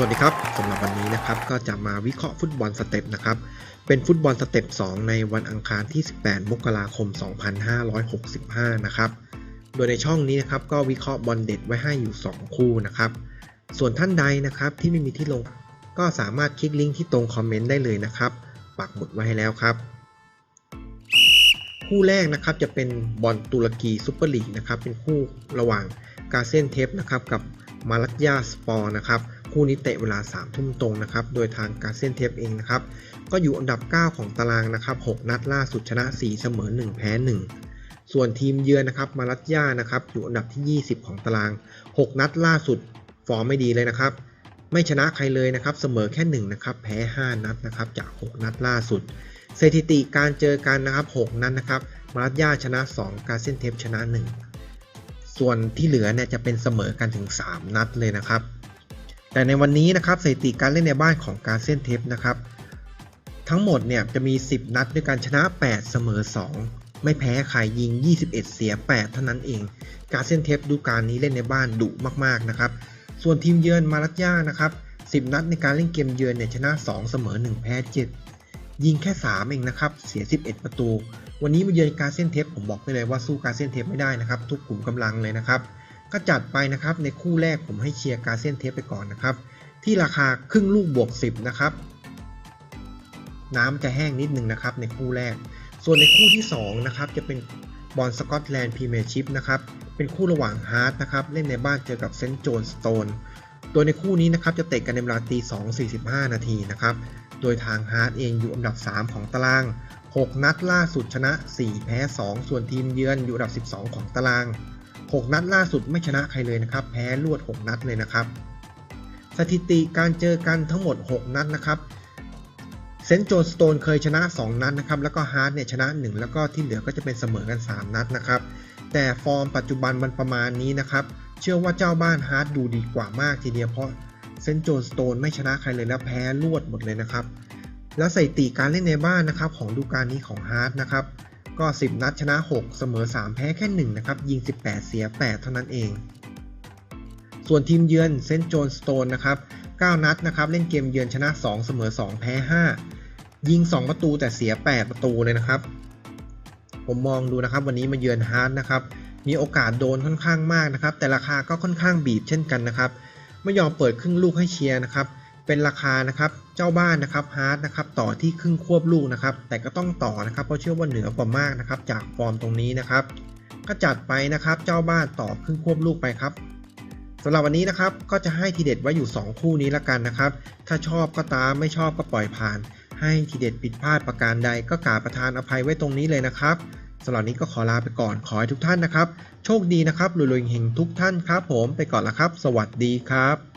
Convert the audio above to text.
สวัสดีครับสำหรับวันนี้นะครับก็จะมาวิเคราะห์ฟุตบอลสเต็ปนะครับเป็นฟุตบอลสเต็ป 2 ในวันอังคารที่ 18 มกราคม 2565 นะครับโดยในช่องนี้นะครับก็วิเคราะห์บอลเด็ดไว้ให้อยู่ 2 คู่นะครับส่วนท่านใดนะครับที่ไม่มีที่ลงก็สามารถคลิกลิงก์ที่ตรงคอมเมนต์ได้เลยนะครับปักหมุดไว้ให้แล้วครับ คู่แรกนะครับจะเป็นบอลตุรกีซุปเปอร์ลีกนะครับเป็นคู่ระหว่างกาเซนเทปนะครับกับมาลัตยาสปอร์นะครับ คู่นี้เตะเวลา3ทุ่มตรงนะครับ โดยทางการเซนเทปเองนะครับ ก็อยู่อันดับ 9 ของตารางนะครับ 6 นัดล่าสุดชนะ 4 เสมอ 1 แพ้ 1 ส่วนทีมเยือนนะครับ มาลัตยานะครับ อยู่อันดับที่ 20 ของตาราง 6 นัดล่าสุด ฟอร์มไม่ดีเลยนะครับ ไม่ชนะใครเลยนะครับ เสมอแค่1นะครับ แพ้ 5 นัดนะครับ จาก 6 นัดล่าสุด สถิติการเจอกันนะครับ 6 นัดนะครับ มารัตยาชนะ 2 การเซนเทปชนะ 1 ส่วนที่เหลือเนี่ยจะเป็นเสมอกันถึง 3 นัดเลยนะครับ แต่ในวันนี้นะครับสถิติการเล่นในบ้านของกาเซนเทปนะครับ ทั้งหมดเนี่ยจะมี 10 นัดด้วยการชนะ 8 เสมอ 2 ไม่แพ้ใครยิง 21 เสีย 8 เท่านั้นเอง กาเซนเทปดูการนี้เล่นในบ้านดุมากๆนะครับ ส่วนทีมเยือนมารัตยานะครับ 10 นัดในการเล่นเกมเยือนเนี่ยชนะ 2 เสมอ 1 แพ้ 7 ยิงแค่ 3 เองนะครับ เสีย 11 ประตู วันนี้มาเยือนการเส้นเทปผมบอกได้เลยว่าสู้การเส้นเทปไม่ได้นะครับ ทุกกลุ่มกำลังเลยนะครับ ก็จัดไปนะครับ ในคู่แรกผมให้เชียร์กาเส้นเทปไปก่อนนะครับ ที่ราคาครึ่งลูกบวก 10 นะครับ น้ำจะแห้งนิดนึงนะครับ ในคู่แรก ส่วนในคู่ที่ 2 นะครับ จะเป็นบอลสกอตแลนด์พรีเมียร์ชิพนะครับ เป็นคู่ระหว่างฮาร์ดนะครับ เล่นในบ้านเจอกับเซนต์โจนสโตนโดยในคู่นี้นะครับจะเตะกันในเวลาตี2.45 นาทีนะครับ โดยทางฮาร์ดเองอยู่อันดับ 3 ของตาราง 6 นัดล่าสุดชนะ 4 แพ้ 2 ส่วนทีมเยือนอยู่อันดับ 12 ของตาราง 6 นัดล่าสุดไม่ชนะใครเลยนะครับ แพ้รวด 6 นัดเลยนะครับ สถิติการเจอกันทั้งหมด 6 นัดนะครับเซนต์โจนสโตนเคยชนะ 2 นัดนะครับ แล้วก็ฮาร์ดเนี่ยชนะ 1 แล้วก็ที่เหลือก็จะเป็นเสมอกัน 3 นัดนะครับ แต่ฟอร์มปัจจุบันมันประมาณนี้นะครับ เชื่อว่าเจ้าบ้านฮาร์ดดูดีกว่ามากทีเดียวเพราะเซนต์โจนสโตนไม่ชนะใครเลยแล้วแพ้รวดหมดเลยนะครับ แล้วสถิติการเล่นในบ้านนะครับของดูการนี้ของฮาร์ดนะครับ ก็ 10 นัดชนะ 6 เสมอ 3 แพ้แค่1นะครับ ยิง 18 เสีย 8 เท่านั้นเอง ส่วนทีมเยือนเซนต์โจนสโตนนะครับ 9 นัดนะครับ เล่นเกมเยือนชนะ 2 เสมอ 2 แพ้ 5 ยิง 2 ประตูแต่เสีย 8 ประตูเลยนะครับ ผมมองดูนะครับ วันนี้มาเยือนฮาร์ดนะครับ มีโอกาสโดนค่อนข้างมากนะครับ แต่ราคาก็ค่อนข้างบีบเช่นกันนะครับ ไม่ยอมเปิดครึ่งลูกให้เชียร์นะครับ เป็นราคานะครับเจ้าบ้านนะครับฮาร์ดนะครับต่อที่ครึ่งควบลูกนะครับ แต่ก็ต้องต่อนะครับเพราะเชื่อว่าเหนือกว่ามากนะครับ จากฟอร์มตรงนี้นะครับ ก็จัดไปนะครับเจ้าบ้านต่อครึ่งควบลูกไปครับสำหรับวันนี้นะครับก็จะให้ทีเด็ดไว้อยู่ 2 คู่นี้ละกันนะครับ ถ้าชอบก็ตามไม่ชอบก็ปล่อยผ่าน ให้ทีเด็ดผิดพลาดประการใดก็กราบประทานอภัยไว้ตรงนี้เลยนะครับสำหรับนี้ก็ขอลาไปก่อนขอให้ทุกท่านนะครับ โชคดีนะครับรวยๆเฮงทุกท่านครับ ผมไปก่อนละครับ สวัสดีครับ